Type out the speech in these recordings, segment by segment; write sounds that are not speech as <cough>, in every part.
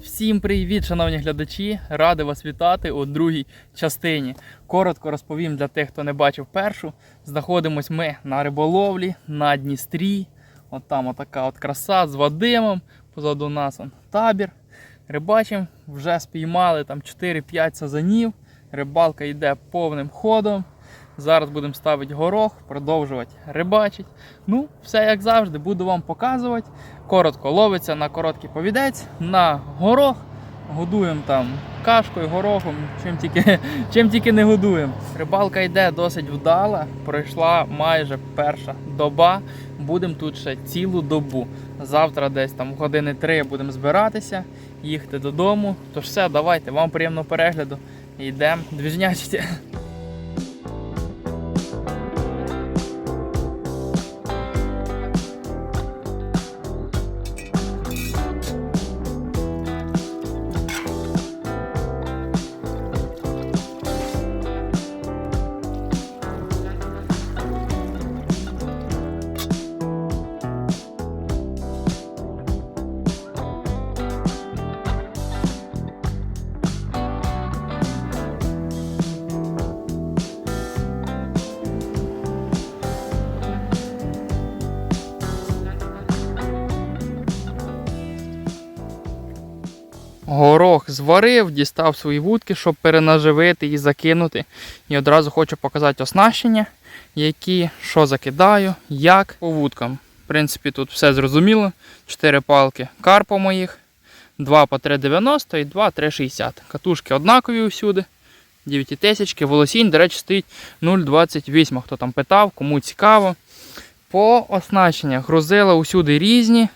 Всім привіт, шановні глядачі! Радий вас вітати у другій частині. Коротко розповім для тих, хто не бачив першу. Знаходимось ми на риболовлі на Дністрі. От там отака от краса з Вадимом. Позаду нас он табір. Рибачимо, вже спіймали там 4-5 сазанів. Рибалка йде повним ходом. Зараз будемо ставити горох, продовжувати рибачити. Ну, все як завжди, буду вам показувати. Коротко ловиться на короткий повідець, на горох. Годуємо там кашкою, горохом, чим тільки, <laughs> чим тільки не годуємо. Рибалка йде досить вдала. Пройшла майже перша доба. Будемо тут ще цілу добу. Завтра десь там години три будемо збиратися, їхати додому. Тож все, давайте, вам приємного перегляду. Йдемо двіжнячити. <laughs> Горох зварив, дістав свої вудки, щоб перенаживити і закинути. І одразу хочу показати оснащення, які, що закидаю, як по вудкам. В принципі, тут все зрозуміло. 4 палки карпа моїх, 2 по 3,90 і 2 3,60. Катушки однакові усюди. 9 тисячки, волосінь, до речі, стоїть 0,28. Хто там питав, кому цікаво. По оснащеннях грузила усюди різні.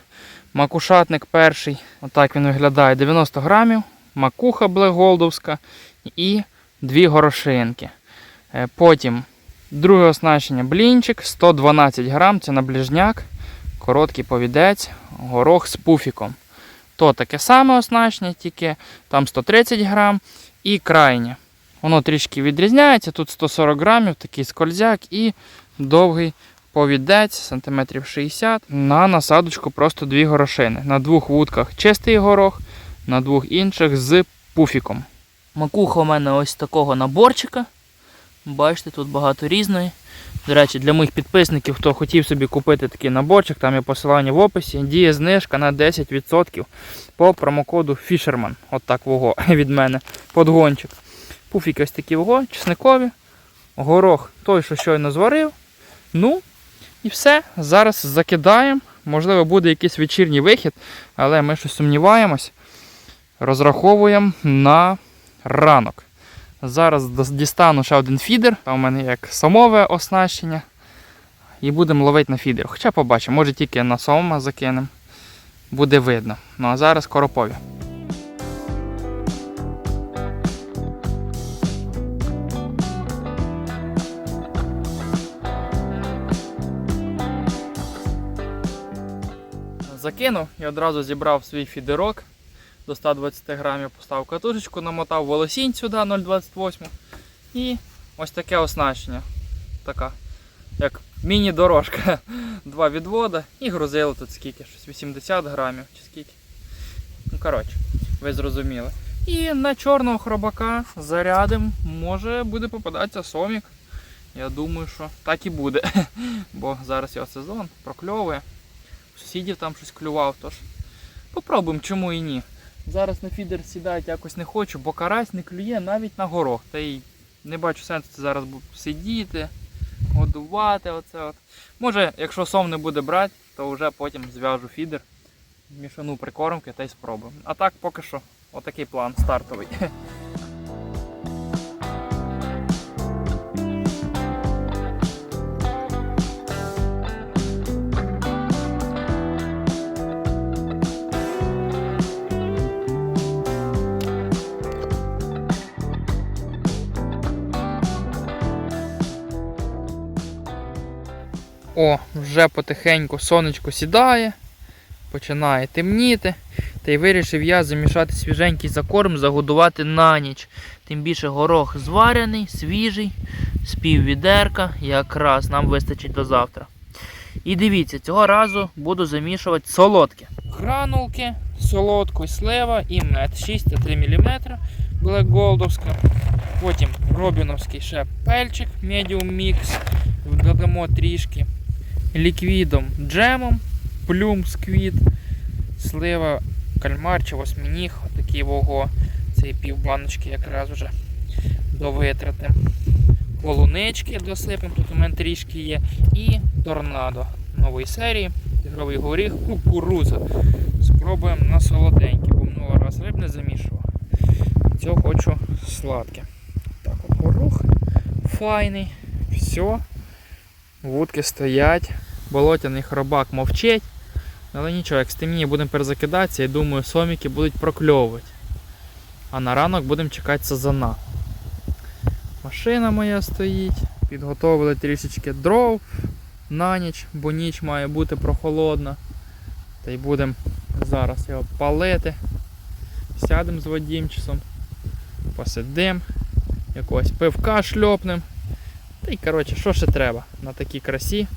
Макушатник перший, отак він виглядає 90 грамів, макуха блеголдовська і дві горошинки. Е, Потім друге оснащення блінчик 112 грам, це на ближняк, короткий повідець, горох з пуфіком. То таке саме оснащення, тільки там 130 грам і крайнє. Воно трішки відрізняється, тут 140 грамів, такий скользяк і довгий повідець сантиметрів 60 на насадочку просто дві горошини. На двох вудках чистий горох, на двох інших з пуфіком. Макуха у мене ось такого наборчика. Бачите, тут багато різної. До речі, для моїх підписників, хто хотів собі купити такий наборчик, там є посилання в описі, діє знижка на 10% по промокоду Fisherman. От так вого <laughs> від мене. Подгончик. Пуфіки ось такі вого, чесникові. Горох той, що щойно зварив. Ну, і все. Зараз закидаємо. Можливо, буде якийсь вечірній вихід, але ми щось сумніваємось. Розраховуємо на ранок. Зараз дістану ще один фідер. Там у мене як самове оснащення. І будемо ловити на фідер. Хоча побачимо, може тільки на сома закинемо. Буде видно. Ну а зараз коропові. Закинув і одразу зібрав свій фідерок до 120 грамів, поставив катушечку, намотав волосінь сюди 0,28 і ось таке оснащення. Така, як міні-дорожка. <laughs> Два відвода і грузило тут скільки, щось 80 грамів чи скільки. Ну, коротше, ви зрозуміли. І на чорного хробака зарядим, може буде попадатися сомік. Я думаю, що так і буде. <laughs> Бо зараз його сезон прокльовує. Сусідів там щось клював, тож попробуємо, чому і ні. Зараз на фідер сідати якось не хочу, бо карась не клює навіть на горох. Та й не бачу сенсу зараз сидіти, годувати. Оце от. Може, якщо сом не буде брати, то вже потім зв'яжу фідер, мішану прикормки та й спробуємо. А так поки що отакий план стартовий. <laughs> вже потихеньку сонечко сідає, починає темніти. Та й вирішив я замішати свіженький закорм, загодувати на ніч. Тим більше горох зварений, свіжий, з пів відерка, якраз нам вистачить до завтра. І дивіться, цього разу буду замішувати солодке. Гранулки, солодку, слива і мед 6,3 мм Goldовська. Потім робіновський ще пельчик, medium mix. Додамо трішки ліквідом джемом, плюм сквіт, слива, кальмар чи восьмініг, отакий вого. Це пів баночки якраз вже до витрати. Полунички досипемо, тут у мене трішки є. І торнадо нової серії. Ігровий горіх, кукуруза. Спробуємо на солоденький, бо минулого раз риб не замішував. Цього хочу сладке. Так, горох файний. Все. Вудки стоять. Болотяний хробак мовчить. Але нічого, як стемніє будемо перезакидатися, я думаю, соміки будуть прокльовувати. А на ранок будемо чекати сазана. Машина моя стоїть. Підготовили трішечки дров на ніч, бо ніч має бути прохолодна. Та й будемо зараз його палити. Сядемо з Вадімчисом, посидим, якогось пивка шльопнем. Та й коротше, що ще треба на такій красі?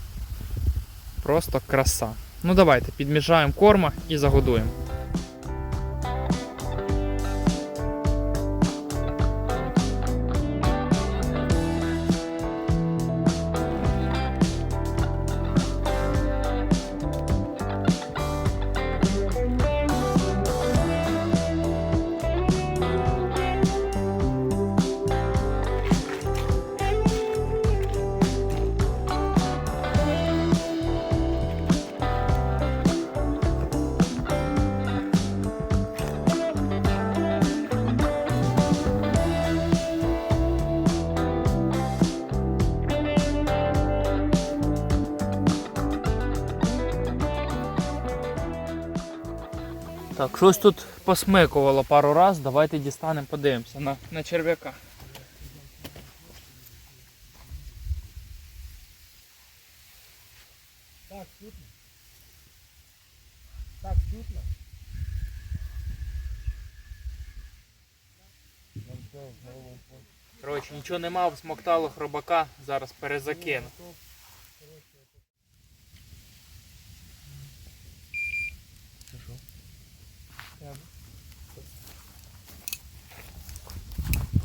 Просто краса. Ну давайте підміжаємо корма і загодуємо. Так, щось тут посмикувало пару раз. Давайте дістанемо, подивимося на, на черв'яка. Так, чутно. Так, чутно. Коротше, нічого нема, всмоктало хробака, зараз перезакину.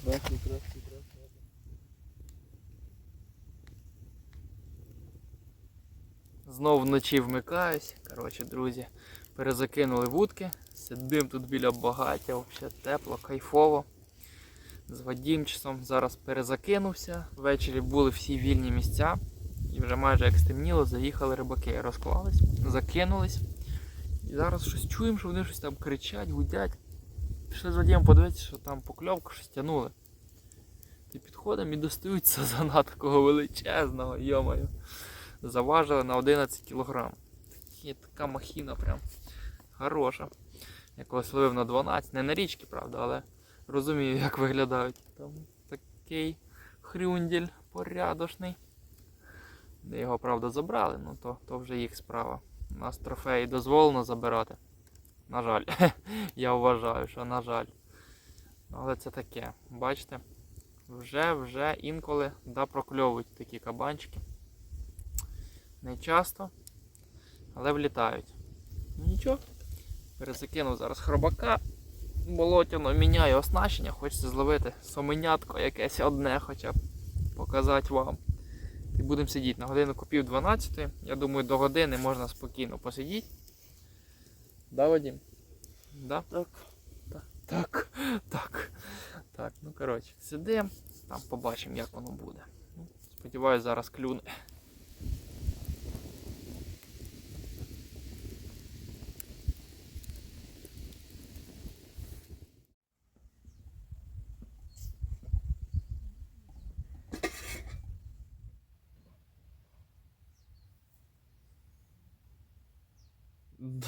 Красный, красный, красный. Знов вночі вмикаюсь. Коротше, друзі, перезакинули вудки. Сидим тут біля багаття, взагалі тепло, кайфово. З Вадімчисом зараз перезакинувся. Ввечері були всі вільні місця. І вже майже як стемніло, заїхали рибаки, розклались, закинулись. І зараз щось чуємо, що вони щось там кричать, гудять. Пішли з Вадімом подивитися, що там покльовку щось тянули. І підходимо і достають сазана <laughs> такого величезного, йомаю заважили на 11 кг. Такі, така махіна прям хороша. Я колись ловив на 12, не на річки, правда, але розумію, як виглядають. Там такий хрюнділь порядочний. Де його, правда, забрали, ну то, то вже їх справа. У нас трофеї дозволено забирати. На жаль, <laughs> я вважаю, що на жаль. Але це таке, бачите, вже вже інколи да прокльовують такі кабанчики. Не часто, але влітають. Ну нічого. Перезакинув зараз хробака. Болотяно міняю оснащення, хочеться зловити соменятко якесь одне хоча б показати вам. І будемо сидіти на годину купів 12. Я думаю, до години можна спокійно посидіти. Да, Вадим? Да? Так. Так. Так. Так. Так, ну коротше, сидимо, там побачимо, як воно буде. Ну, Сподіваюсь, зараз клюне.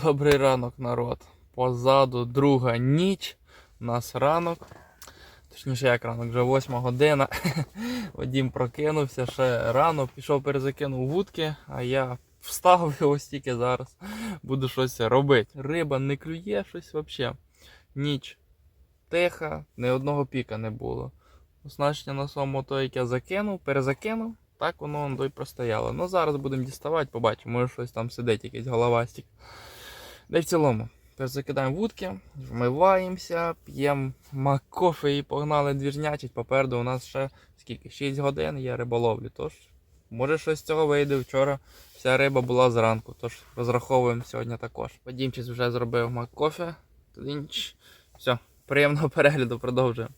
Добрий ранок, народ. Позаду друга ніч. У нас ранок. Точніше, як ранок, вже 8 година. <laughs> Вадім прокинувся ще рано, пішов перезакинув вудки, а я встав і ось тільки зараз. Буду щось робити. Риба не клює щось взагалі. Ніч тиха, ні одного піка не було. Оснащення на своєму то, як я закинув, перезакинув. так воно он й простояло. Ну зараз будемо діставати, побачимо, може щось там сидить, якийсь головастик. Й в цілому. Закидаємо вудки, вмиваємося, п'ємо макофе і погнали двіжнячить. Попереду у нас ще скільки? 6 годин є риболовлі. Тож, може щось з цього вийде. Вчора вся риба була зранку, тож розраховуємо сьогодні також. Вадімчик вже зробив макофе. Все, приємного перегляду, продовжуємо.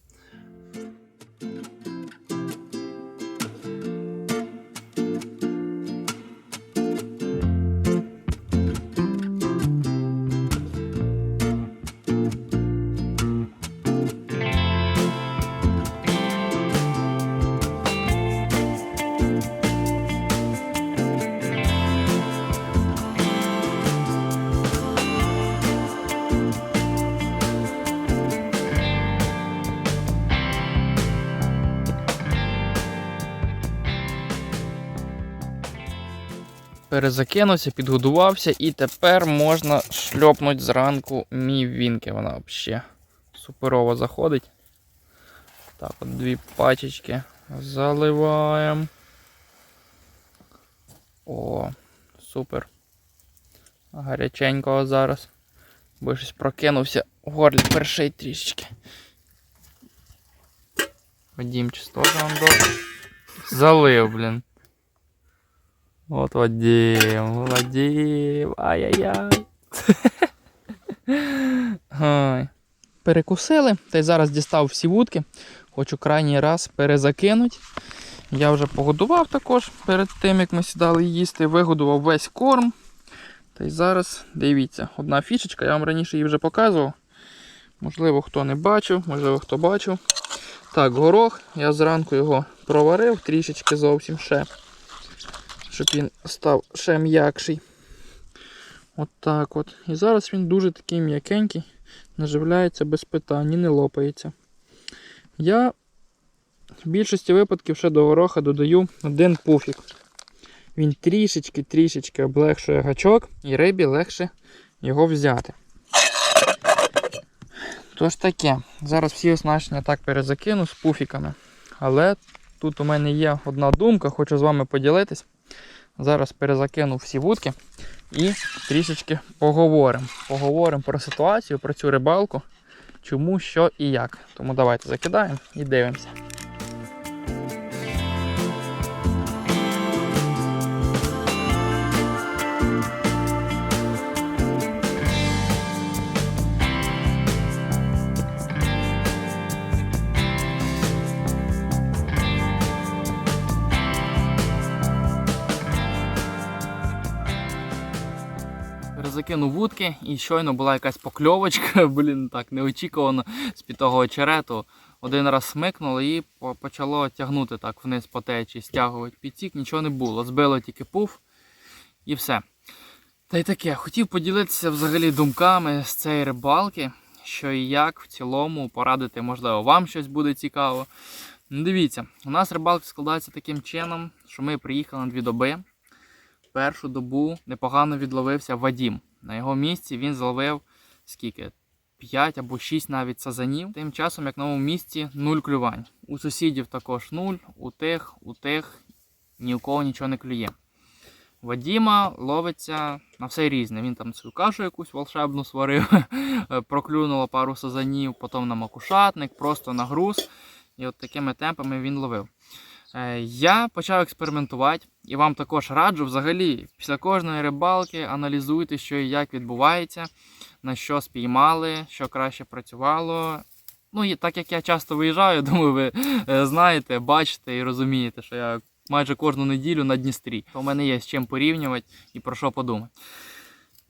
Перезакинувся, підгодувався і тепер можна шльопнути зранку мій вінки. Вона взагалі суперово заходить. Так, от дві пачечки заливаємо. О, супер. Гаряченького зараз. Бо щось прокинувся в горлі перший трішечки. Вадім теж вам до. Залив, блін. От Вадим, Вадим, ай-яй-яй. <laughs> Перекусили, та й зараз дістав всі вудки. Хочу крайній раз перезакинути. Я вже погодував також перед тим, як ми сідали їсти, вигодував весь корм. Та й зараз дивіться, одна фішечка, я вам раніше її вже показував. Можливо, хто не бачив, можливо, хто бачив. Так, горох, я зранку його проварив трішечки зовсім ще щоб він став ще м'якший. От так от. І зараз він дуже такий м'якенький, наживляється без питань і не лопається. Я в більшості випадків ще до гороха додаю один пуфік. Він трішечки-трішечки облегшує гачок і рибі легше його взяти. Тож таке, зараз всі оснащення так перезакину з пуфіками. Але тут у мене є одна думка, хочу з вами поділитись. Зараз перезакину всі вудки і трішечки поговоримо. Поговоримо про ситуацію, про цю рибалку, чому, що і як. Тому давайте закидаємо і дивимося. Закинув вудки і щойно була якась покльовочка, <laughs> блін, так неочікувано з-під того очерету. Один раз смикнуло і почало тягнути так вниз по течі, стягувати підсік, нічого не було. Збило тільки пуф і все. Та й таке, хотів поділитися взагалі думками з цієї рибалки, що і як в цілому порадити, можливо, вам щось буде цікаво. Дивіться, у нас рибалка складається таким чином, що ми приїхали на дві доби першу добу непогано відловився Вадім. На його місці він зловив скільки? 5 або 6 навіть сазанів. Тим часом, як на моєму місці, нуль клювань. У сусідів також нуль, у тих, у тих ні у кого нічого не клює. Вадіма ловиться на все різне. Він там свою кашу якусь волшебну сварив, <laughs> проклюнуло пару сазанів, потім на макушатник, просто на груз. І от такими темпами він ловив. Е, Я почав експериментувати і вам також раджу взагалі після кожної рибалки аналізуйте, що і як відбувається, на що спіймали, що краще працювало. Ну і так як я часто виїжджаю, <laughs> думаю, ви е, знаєте, бачите і розумієте, що я майже кожну неділю на Дністрі. То У мене є з чим порівнювати і про що подумати.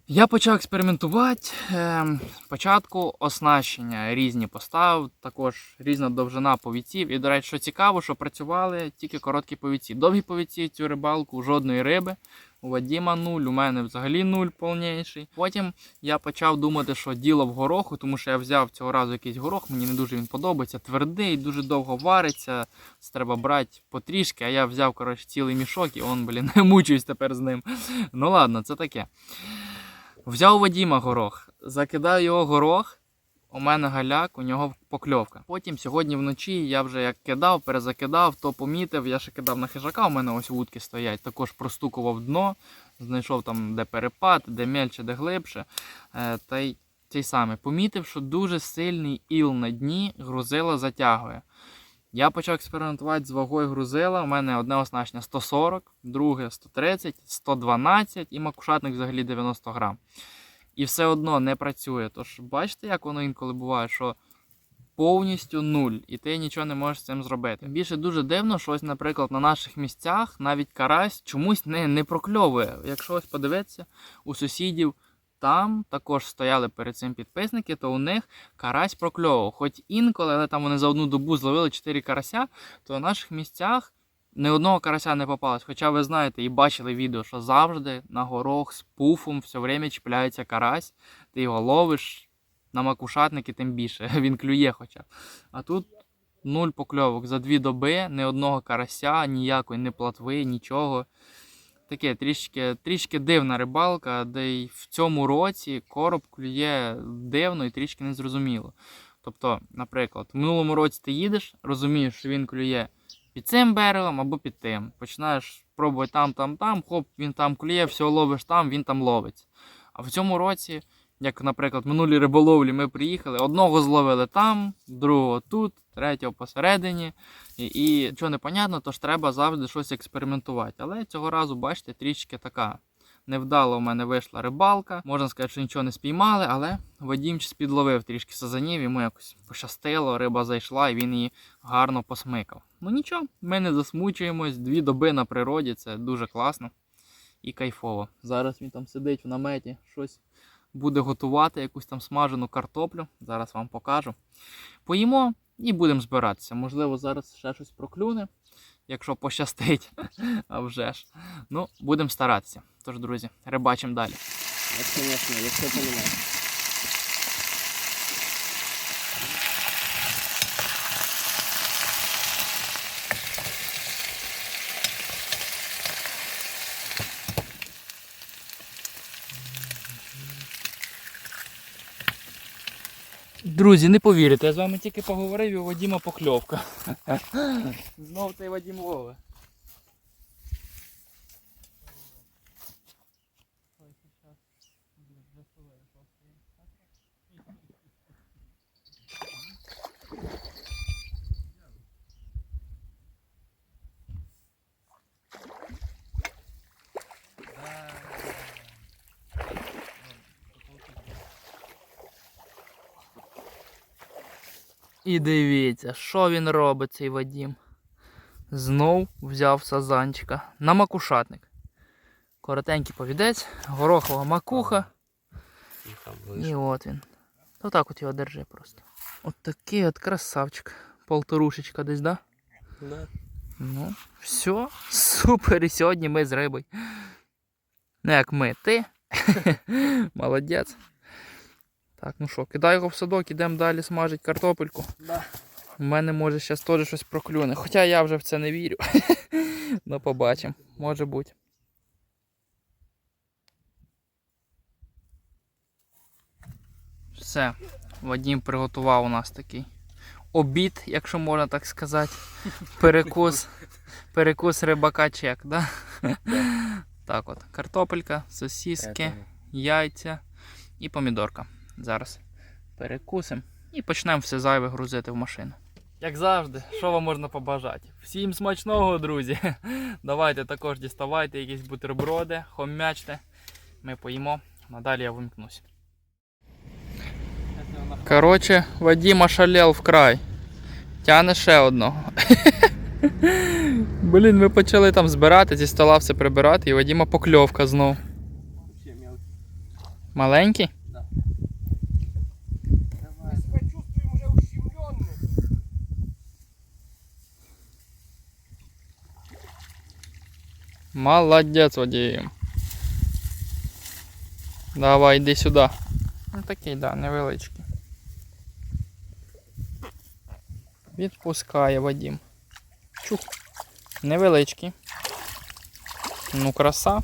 Я почав експериментувати. Ем, Спочатку оснащення різні поставив, також різна довжина повіців. І, до речі, що цікаво, що працювали тільки короткі повіці. Довгі повіці цю рибалку, жодної риби. У Вадіма нуль, у мене взагалі нуль повніший. Потім я почав думати, що діло в гороху, тому що я взяв цього разу якийсь горох, мені не дуже він подобається. Твердий, дуже довго вариться. Це треба брати потрішки, а я взяв коротше, цілий мішок і он, блін, <laughs> мучуюсь тепер з ним. Ну ладно, це таке. Взяв Вадіма горох, закидав його горох. у мене галяк, у нього покльовка. Потім сьогодні вночі я вже як кидав, перезакидав, то помітив, я ще кидав на хижака, у мене ось вудки стоять, також простукував дно, знайшов там, де перепад, де мельче, де глибше. Е, та й цей самий помітив, що дуже сильний іл на дні грузила затягує. Я почав експериментувати з вагою грузила. У мене одне оснащення 140, друге 130, 112 і макушатник взагалі 90 грам. І все одно не працює. Тож бачите, як воно інколи буває, що повністю нуль, і ти нічого не можеш з цим зробити. Більше дуже дивно, що ось, наприклад, на наших місцях навіть карась чомусь не, не прокльовує. Якщо ось подивитися, у сусідів там також стояли перед цим підписники, то у них карась прокльовував. Хоч інколи, але там вони за одну добу зловили 4 карася, то в наших місцях ні одного карася не попалось. Хоча ви знаєте і бачили відео, що завжди на горох з пуфом все время чіпляється карась, ти його ловиш на макушатники, тим більше. <laughs> Він клює хоча. А тут нуль покльовок за дві доби, ні одного карася, ніякої ні платви, нічого. Таке трішки, трішки дивна рибалка, де й в цьому році короб клює дивно і трішки незрозуміло. Тобто, наприклад, в минулому році ти їдеш, розумієш, що він клює під цим берегом або під тим. Починаєш пробувати там, там, там, хоп, він там клює, все ловиш там, він там ловить. А в цьому році, як, наприклад, минулі риболовлі ми приїхали, одного зловили там, другого тут, третього посередині. І, і що непонятно, то ж треба завжди щось експериментувати. Але цього разу, бачите, трішки така невдало у мене вийшла рибалка. Можна сказати, що нічого не спіймали, але Вадімчик підловив трішки сазанів, йому якось пощастило, риба зайшла і він її гарно посмикав. Ну нічого, ми не засмучуємось, дві доби на природі, це дуже класно і кайфово. Зараз він там сидить в наметі, щось буде готувати, якусь там смажену картоплю. Зараз вам покажу. Поїмо і будемо збиратися. Можливо, зараз ще щось проклюне, якщо пощастить. <laughs> А вже ж. Ну, будемо старатися. Тож, друзі, рибачимо далі. От, звісно, якщо понимаєш. Друзі, не повірите, я з вами тільки поговорив і у Вадіма покльовка. <laughs> Знову цей Вадім ловить. І дивіться, що він робить, цей Вадім. Знов взяв сазанчика на макушатник. Коротенький повідець, горохова макуха. І от він. Отак от його держи просто. От такий от красавчик. Полторушечка десь, да? Да. Ну, все, супер. І сьогодні ми з рибою. Ну як ми, ти. <laughs> Молодець. Так, ну що, кидай його в садок, ідемо далі смажити картопельку. Да. У мене може зараз теж щось проклюне. Хоча я вже в це не вірю. <laughs> ну побачимо. Може бути. Все. Вадім приготував у нас такий обід, якщо можна так сказати. <laughs> Перекус. Перекус рибака чек, да? так от. Картопелька, сосиски, яйця і помідорка. Зараз перекусимо і почнемо все зайве грузити в машину. Як завжди, що вам можна побажати? Всім смачного, друзі! Давайте також діставайте якісь бутерброди, хом'ячте. Ми поїмо, надалі я вимкнусь. Коротше, Вадим ошалел вкрай. Тяне ще одного. <laughs> Блін, ми почали там збирати, зі стола все прибирати, і Вадима покльовка знов. Маленький? Молодець водієм. Давай, йди сюди. Ну такий, да, невеличкий. Відпускає Вадим. Чух. Невеличкий. Ну, краса.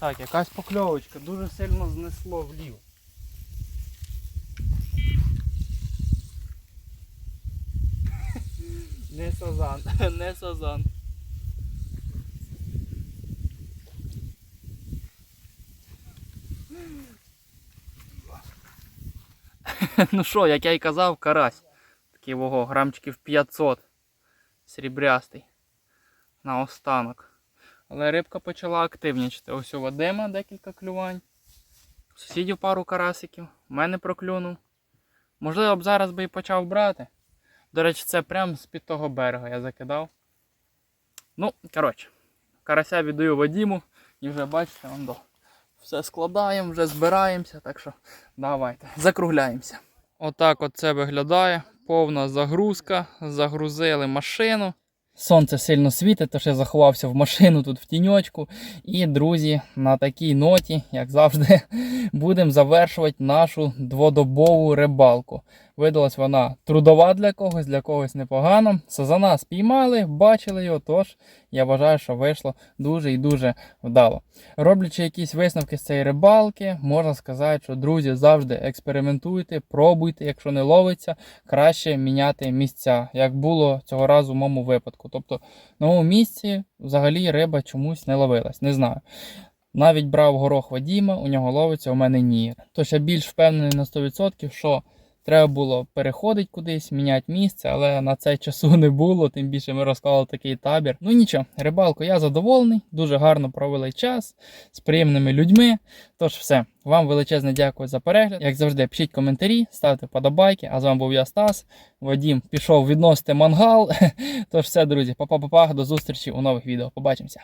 Так, якась покльовочка, дуже сильно знесло влів. <laughs> Не сазан, <laughs> не сазан. <laughs> ну що, як я й казав, карась. Такий вого, грамчиків 500. Срібрястий. На останок. Але рибка почала активнічати. Ось у Вадима декілька клювань. У Сусідів пару карасиків. У мене проклюнув. Можливо, б зараз би і почав брати. До речі, це прямо з-під того берега я закидав. Ну, коротше, карася віддаю Вадіму. І вже бачите, он до. Все складаємо, вже збираємося, так що давайте, закругляємося. Отак от це виглядає. Повна загрузка. Загрузили машину. Сонце сильно світить, тож я заховався в машину тут в тіньочку. І, друзі, на такій ноті, як завжди, <laughs> будемо завершувати нашу дводобову рибалку. Видалась вона трудова для когось, для когось непогано. Сазана спіймали, бачили його, тож я вважаю, що вийшло дуже і дуже вдало. Роблячи якісь висновки з цієї рибалки, можна сказати, що друзі завжди експериментуйте, пробуйте, якщо не ловиться, краще міняти місця, як було цього разу в моєму випадку. Тобто на моєму місці взагалі риба чомусь не ловилась, не знаю. Навіть брав горох Вадіма, у нього ловиться, у мене ні. Тож я більш впевнений на 100%, що треба було переходити кудись, міняти місце, але на це часу <laughs> не було, тим більше ми розклали такий табір. Ну нічого, рибалку я задоволений, дуже гарно провели час з приємними людьми. Тож все, вам величезне дякую за перегляд. Як завжди, пишіть коментарі, ставте подобайки. А з вами був я Стас. Вадім пішов відносити мангал. <laughs> Тож все, друзі, па-па-па-па, до зустрічі у нових відео. Побачимося.